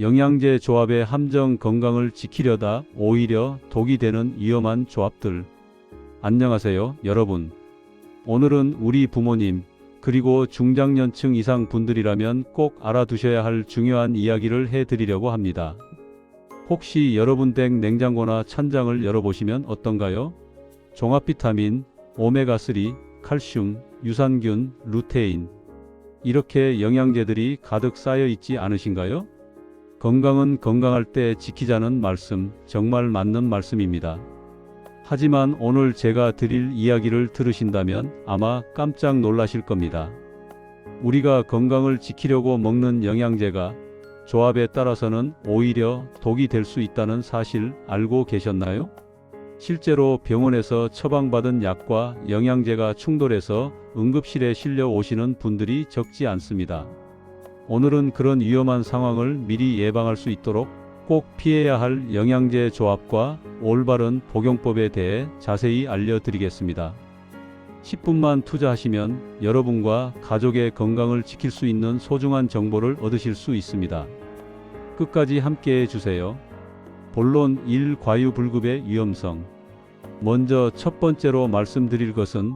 영양제 조합의 함정 건강을 지키려다 오히려 독이 되는 위험한 조합들. 안녕하세요, 여러분. 오늘은 우리 부모님, 그리고 중장년층 이상 분들이라면 꼭 알아두셔야 할 중요한 이야기를 해드리려고 합니다. 혹시 여러분 댁 냉장고나 찬장을 열어보시면 어떤가요? 종합 비타민, 오메가3, 칼슘, 유산균, 루테인. 이렇게 영양제들이 가득 쌓여 있지 않으신가요? 건강은 건강할 때 지키자는 말씀, 정말 맞는 말씀입니다. 하지만 오늘 제가 드릴 이야기를 들으신다면 아마 깜짝 놀라실 겁니다. 우리가 건강을 지키려고 먹는 영양제가 조합에 따라서는 오히려 독이 될 수 있다는 사실 알고 계셨나요? 실제로 병원에서 처방받은 약과 영양제가 충돌해서 응급실에 실려 오시는 분들이 적지 않습니다. 오늘은 그런 위험한 상황을 미리 예방할 수 있도록 꼭 피해야 할 영양제 조합과 올바른 복용법에 대해 자세히 알려드리겠습니다. 10분만 투자하시면 여러분과 가족의 건강을 지킬 수 있는 소중한 정보를 얻으실 수 있습니다. 끝까지 함께 해주세요. 본론 1. 과유불급의 위험성. 먼저 첫 번째로 말씀드릴 것은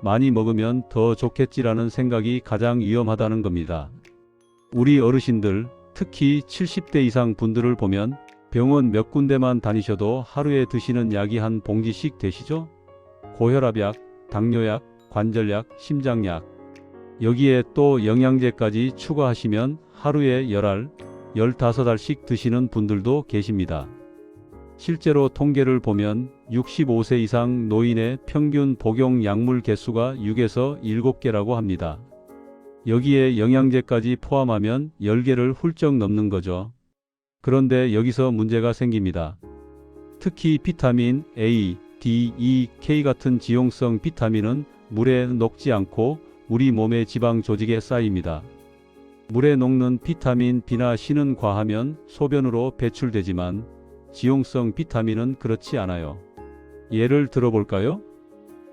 많이 먹으면 더 좋겠지라는 생각이 가장 위험하다는 겁니다. 우리 어르신들, 특히 70대 이상 분들을 보면 병원 몇 군데만 다니셔도 하루에 드시는 약이 한 봉지씩 되시죠? 고혈압약, 당뇨약, 관절약, 심장약. 여기에 또 영양제까지 추가하시면 하루에 열알, 15알씩 드시는 분들도 계십니다. 실제로 통계를 보면 65세 이상 노인의 평균 복용 약물 개수가 6에서 7개라고 합니다. 여기에 영양제까지 포함하면 10개를 훌쩍 넘는 거죠. 그런데 여기서 문제가 생깁니다. 특히 비타민 A, D, E, K 같은 지용성 비타민은 물에 녹지 않고 우리 몸의 지방 조직에 쌓입니다. 물에 녹는 비타민 B나 C는 과하면 소변으로 배출되지만 지용성 비타민은 그렇지 않아요. 예를 들어볼까요?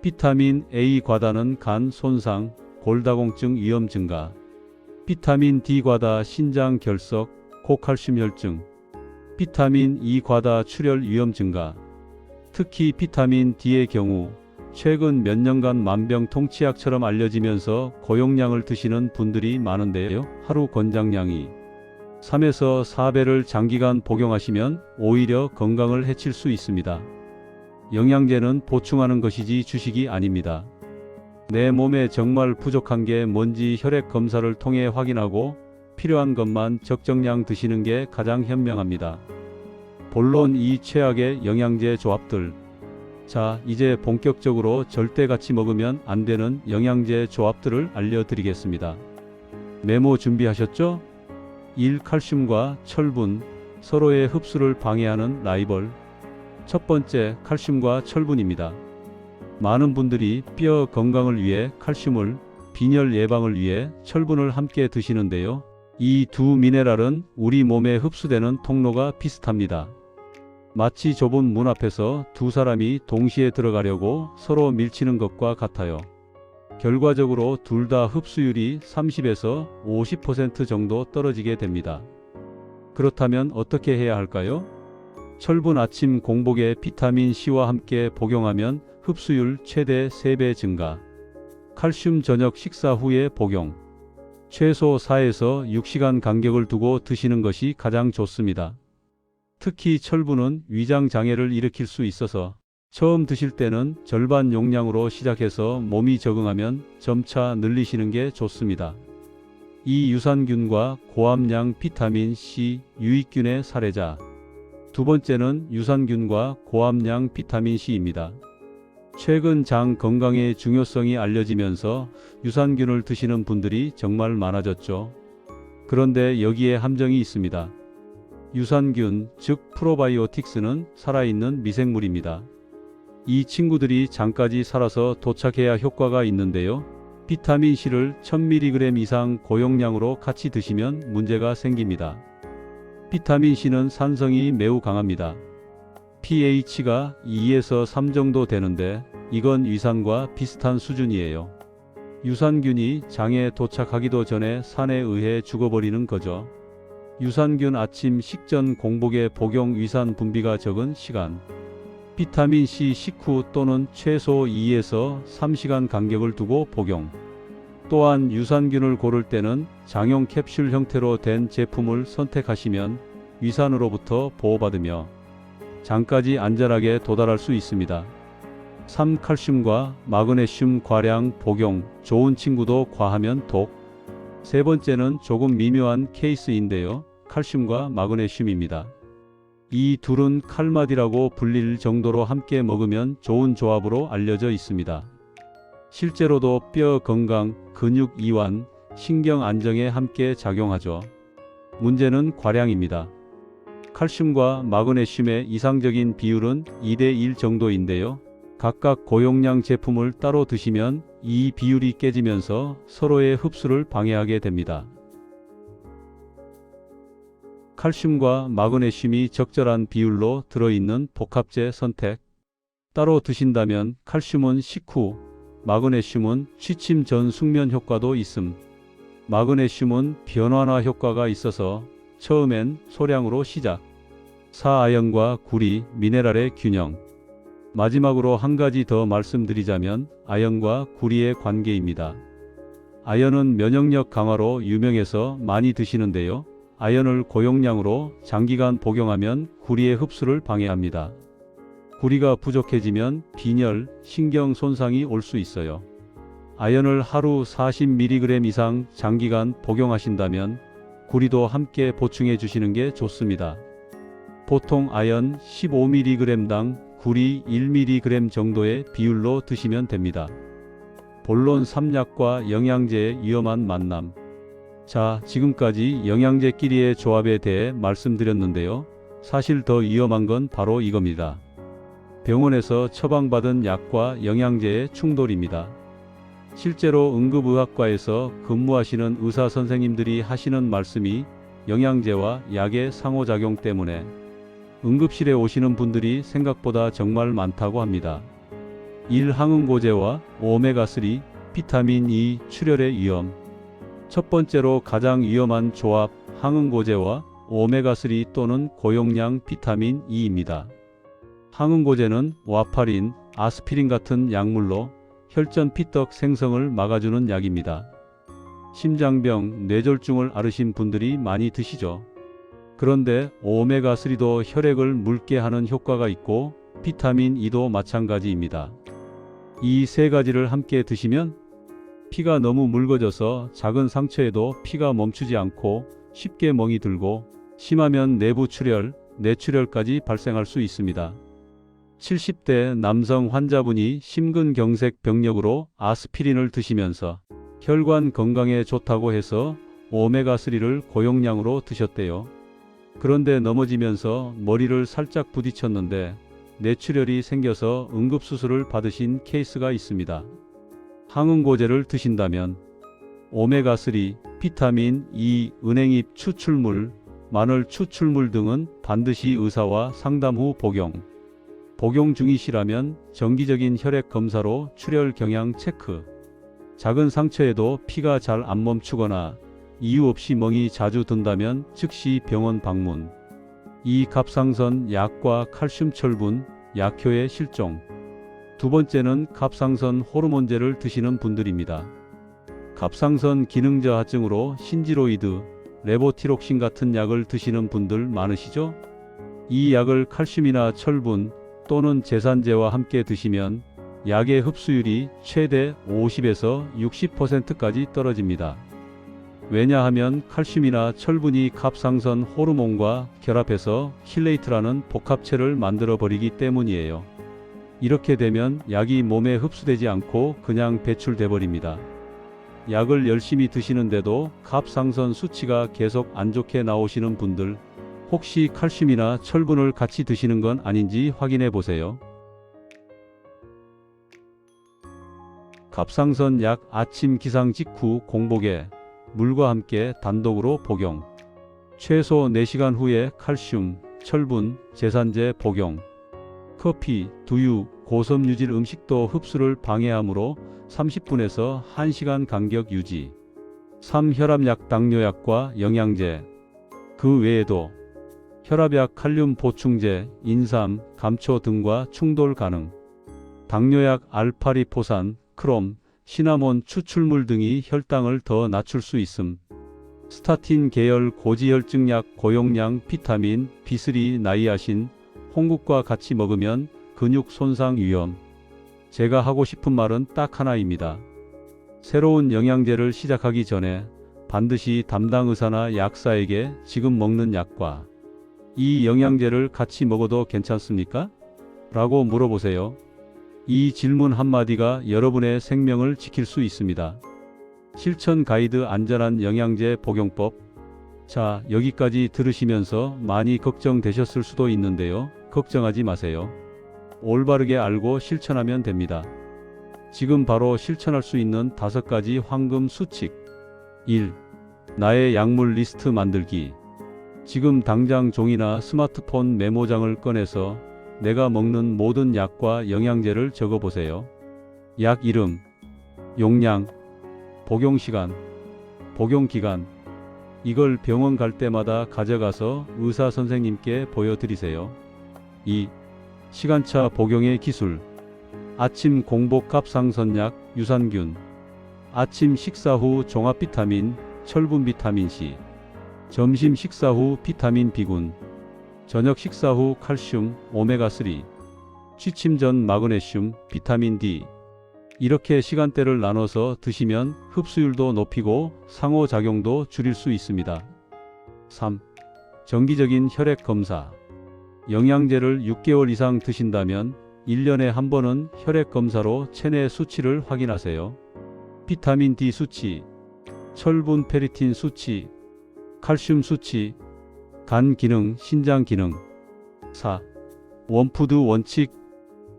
비타민 A 과다는 간 손상, 골다공증 위험 증가, 비타민 D 과다 신장 결석, 고칼슘 혈증, 비타민 E 과다 출혈 위험 증가. 특히 비타민 D의 경우 최근 몇 년간 만병통치약처럼 알려지면서 고용량을 드시는 분들이 많은데요. 하루 권장량이 3에서 4배를 장기간 복용하시면 오히려 건강을 해칠 수 있습니다. 영양제는 보충하는 것이지 주식이 아닙니다. 내 몸에 정말 부족한 게 뭔지 혈액 검사를 통해 확인하고 필요한 것만 적정량 드시는 게 가장 현명합니다. 본론 이 최악의 영양제 조합들. 자, 이제 본격적으로 절대 같이 먹으면 안 되는 영양제 조합들을 알려드리겠습니다. 메모 준비하셨죠? 1. 칼슘과 철분, 서로의 흡수를 방해하는 라이벌. 첫 번째, 칼슘과 철분입니다. 많은 분들이 뼈 건강을 위해 칼슘을, 빈혈 예방을 위해 철분을 함께 드시는데요. 이 두 미네랄은 우리 몸에 흡수되는 통로가 비슷합니다. 마치 좁은 문 앞에서 두 사람이 동시에 들어가려고 서로 밀치는 것과 같아요. 결과적으로 둘 다 흡수율이 30에서 50% 정도 떨어지게 됩니다. 그렇다면 어떻게 해야 할까요? 철분 아침 공복에 비타민 C와 함께 복용하면 흡수율 최대 3배 증가. 칼슘 저녁 식사 후에 복용. 최소 4에서 6시간 간격을 두고 드시는 것이 가장 좋습니다. 특히 철분은 위장 장애를 일으킬 수 있어서 처음 드실 때는 절반 용량으로 시작해서 몸이 적응하면 점차 늘리시는 게 좋습니다. 이 유산균과 고함량 비타민 C, 유익균의 사례자. 두 번째는 유산균과 고함량 비타민 C입니다. 최근 장 건강의 중요성이 알려지면서 유산균을 드시는 분들이 정말 많아졌죠. 그런데 여기에 함정이 있습니다. 유산균, 즉 프로바이오틱스는 살아있는 미생물입니다. 이 친구들이 장까지 살아서 도착해야 효과가 있는데요. 비타민 C를 1000mg 이상 고용량으로 같이 드시면 문제가 생깁니다. 비타민 C는 산성이 매우 강합니다. pH가 2에서 3 정도 되는데 이건 위산과 비슷한 수준이에요. 유산균이 장에 도착하기도 전에 산에 의해 죽어버리는 거죠. 유산균 아침 식전 공복에 복용 위산 분비가 적은 시간. 비타민 C 식후 또는 최소 2에서 3시간 간격을 두고 복용. 또한 유산균을 고를 때는 장용 캡슐 형태로 된 제품을 선택하시면 위산으로부터 보호받으며 장까지 안전하게 도달할 수 있습니다. 3. 칼슘과 마그네슘 과량 복용 좋은 친구도 과하면 독. 세 번째는 조금 미묘한 케이스인데요. 칼슘과 마그네슘입니다. 이 둘은 칼마디라고 불릴 정도로 함께 먹으면 좋은 조합으로 알려져 있습니다. 실제로도 뼈 건강, 근육 이완, 신경 안정에 함께 작용하죠. 문제는 과량입니다. 칼슘과 마그네슘의 이상적인 비율은 2대1 정도인데요. 각각 고용량 제품을 따로 드시면 이 비율이 깨지면서 서로의 흡수를 방해하게 됩니다. 칼슘과 마그네슘이 적절한 비율로 들어있는 복합제 선택. 따로 드신다면 칼슘은 식후, 마그네슘은 취침 전 숙면 효과도 있음. 마그네슘은 변환화 효과가 있어서 처음엔 소량으로 시작. 사아연과 구리, 미네랄의 균형. 마지막으로 한 가지 더 말씀드리자면 아연과 구리의 관계입니다. 아연은 면역력 강화로 유명해서 많이 드시는데요. 아연을 고용량으로 장기간 복용하면 구리의 흡수를 방해합니다. 구리가 부족해지면 빈혈, 신경 손상이 올 수 있어요. 아연을 하루 40mg 이상 장기간 복용하신다면 구리도 함께 보충해 주시는 게 좋습니다. 보통 아연 15mg당 구리 1mg 정도의 비율로 드시면 됩니다. 본론 삼약과 영양제의 위험한 만남. 자, 지금까지 영양제끼리의 조합에 대해 말씀드렸는데요. 사실 더 위험한 건 바로 이겁니다. 병원에서 처방받은 약과 영양제의 충돌입니다. 실제로 응급의학과에서 근무하시는 의사 선생님들이 하시는 말씀이 영양제와 약의 상호작용 때문에 응급실에 오시는 분들이 생각보다 정말 많다고 합니다. 1. 항응고제와 오메가3, 비타민 E 출혈의 위험. 첫 번째로 가장 위험한 조합 항응고제와 오메가3 또는 고용량 비타민 E입니다. 항응고제는 와파린, 아스피린 같은 약물로 혈전 피떡 생성을 막아주는 약입니다. 심장병, 뇌졸중을 앓으신 분들이 많이 드시죠. 그런데 오메가3도 혈액을 묽게 하는 효과가 있고 비타민 E도 마찬가지입니다. 이 세 가지를 함께 드시면 피가 너무 묽어져서 작은 상처에도 피가 멈추지 않고 쉽게 멍이 들고 심하면 내부 출혈, 뇌출혈까지 발생할 수 있습니다. 70대 남성 환자분이 심근경색 병력으로 아스피린을 드시면서 혈관 건강에 좋다고 해서 오메가3를 고용량으로 드셨대요. 그런데 넘어지면서 머리를 살짝 부딪혔는데 뇌출혈이 생겨서 응급수술을 받으신 케이스가 있습니다. 항응고제를 드신다면 오메가3, 비타민 E, 은행잎 추출물, 마늘 추출물 등은 반드시 의사와 상담 후 복용. 복용 중이시라면 정기적인 혈액 검사로 출혈 경향 체크. 작은 상처에도 피가 잘 안 멈추거나 이유 없이 멍이 자주 든다면 즉시 병원 방문. 이 갑상선 약과 칼슘 철분, 약효의 실종. 두 번째는 갑상선 호르몬제를 드시는 분들입니다. 갑상선 기능 저하증으로 신지로이드, 레보티록신 같은 약을 드시는 분들 많으시죠? 이 약을 칼슘이나 철분 또는 제산제와 함께 드시면 약의 흡수율이 최대 50에서 60%까지 떨어집니다. 왜냐하면 칼슘이나 철분이 갑상선 호르몬과 결합해서 킬레이트라는 복합체를 만들어 버리기 때문이에요. 이렇게 되면 약이 몸에 흡수되지 않고 그냥 배출돼 버립니다. 약을 열심히 드시는데도 갑상선 수치가 계속 안 좋게 나오시는 분들 혹시 칼슘이나 철분을 같이 드시는 건 아닌지 확인해 보세요. 갑상선 약 아침 기상 직후 공복에 물과 함께 단독으로 복용. 최소 4시간 후에 칼슘, 철분, 제산제 복용. 커피, 두유, 고섬유질 음식도 흡수를 방해하므로 30분에서 1시간 간격 유지. 3. 혈압약 당뇨약과 영양제. 그 외에도 혈압약, 칼륨 보충제, 인삼, 감초 등과 충돌 가능. 당뇨약, 알파리포산, 크롬, 시나몬 추출물 등이 혈당을 더 낮출 수 있음. 스타틴 계열 고지혈증약, 고용량, 비타민, B3, 나이아신, 홍국과 같이 먹으면 근육 손상 위험. 제가 하고 싶은 말은 딱 하나입니다. 새로운 영양제를 시작하기 전에 반드시 담당 의사나 약사에게 지금 먹는 약과 이 영양제를 같이 먹어도 괜찮습니까? 라고 물어보세요. 이 질문 한마디가 여러분의 생명을 지킬 수 있습니다. 실천 가이드 안전한 영양제 복용법. 자, 여기까지 들으시면서 많이 걱정되셨을 수도 있는데요. 걱정하지 마세요. 올바르게 알고 실천하면 됩니다. 지금 바로 실천할 수 있는 다섯 가지 황금 수칙. 1. 나의 약물 리스트 만들기. 지금 당장 종이나 스마트폰 메모장을 꺼내서 내가 먹는 모든 약과 영양제를 적어 보세요. 약 이름, 용량, 복용 시간, 복용 기간. 이걸 병원 갈 때마다 가져가서 의사 선생님께 보여드리세요. 2. 시간차 복용의 기술. 아침 공복 갑상선약, 유산균. 아침 식사 후 종합 비타민, 철분 비타민 C. 점심 식사 후 비타민 B군. 저녁 식사 후 칼슘, 오메가3. 취침 전 마그네슘, 비타민 D. 이렇게 시간대를 나눠서 드시면 흡수율도 높이고 상호작용도 줄일 수 있습니다. 3. 정기적인 혈액 검사. 영양제를 6개월 이상 드신다면 1년에 한 번은 혈액 검사로 체내 수치를 확인하세요. 비타민 D 수치, 철분 페리틴 수치, 칼슘 수치, 간 기능, 신장 기능. 4. 원푸드 원칙.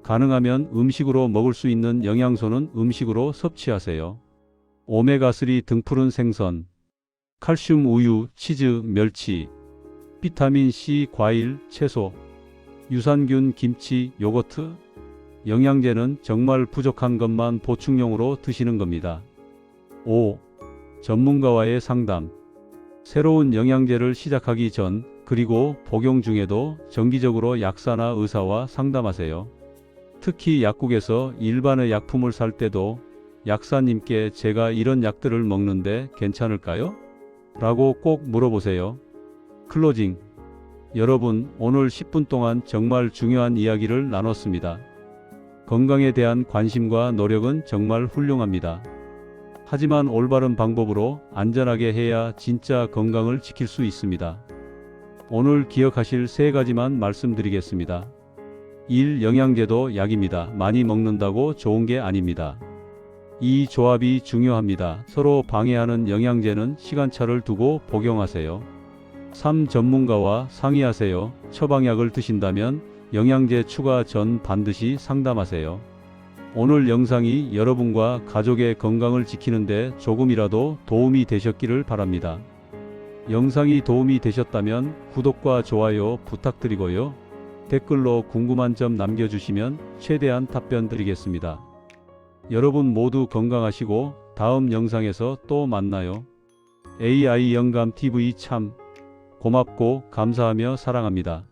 가능하면 음식으로 먹을 수 있는 영양소는 음식으로 섭취하세요. 오메가3 등푸른 생선, 칼슘 우유, 치즈, 멸치, 비타민 C 과일, 채소, 유산균 김치, 요거트. 영양제는 정말 부족한 것만 보충용으로 드시는 겁니다. 5. 전문가와의 상담. 새로운 영양제를 시작하기 전 그리고 복용 중에도 정기적으로 약사나 의사와 상담하세요. 특히 약국에서 일반의 약품을 살 때도 약사님께 제가 이런 약들을 먹는데 괜찮을까요? 라고 꼭 물어보세요. 클로징. 여러분, 오늘 10분 동안 정말 중요한 이야기를 나눴습니다. 건강에 대한 관심과 노력은 정말 훌륭합니다. 하지만 올바른 방법으로 안전하게 해야 진짜 건강을 지킬 수 있습니다. 오늘 기억하실 세 가지만 말씀드리겠습니다. 1. 영양제도 약입니다. 많이 먹는다고 좋은 게 아닙니다. 이 조합이 중요합니다. 서로 방해하는 영양제는 시간차를 두고 복용하세요. 3. 전문가와 상의하세요. 처방약을 드신다면 영양제 추가 전 반드시 상담하세요. 오늘 영상이 여러분과 가족의 건강을 지키는데 조금이라도 도움이 되셨기를 바랍니다. 영상이 도움이 되셨다면 구독과 좋아요 부탁드리고요. 댓글로 궁금한 점 남겨주시면 최대한 답변 드리겠습니다. 여러분 모두 건강하시고 다음 영상에서 또 만나요. AI 영감 TV 참 고맙고 감사하며 사랑합니다.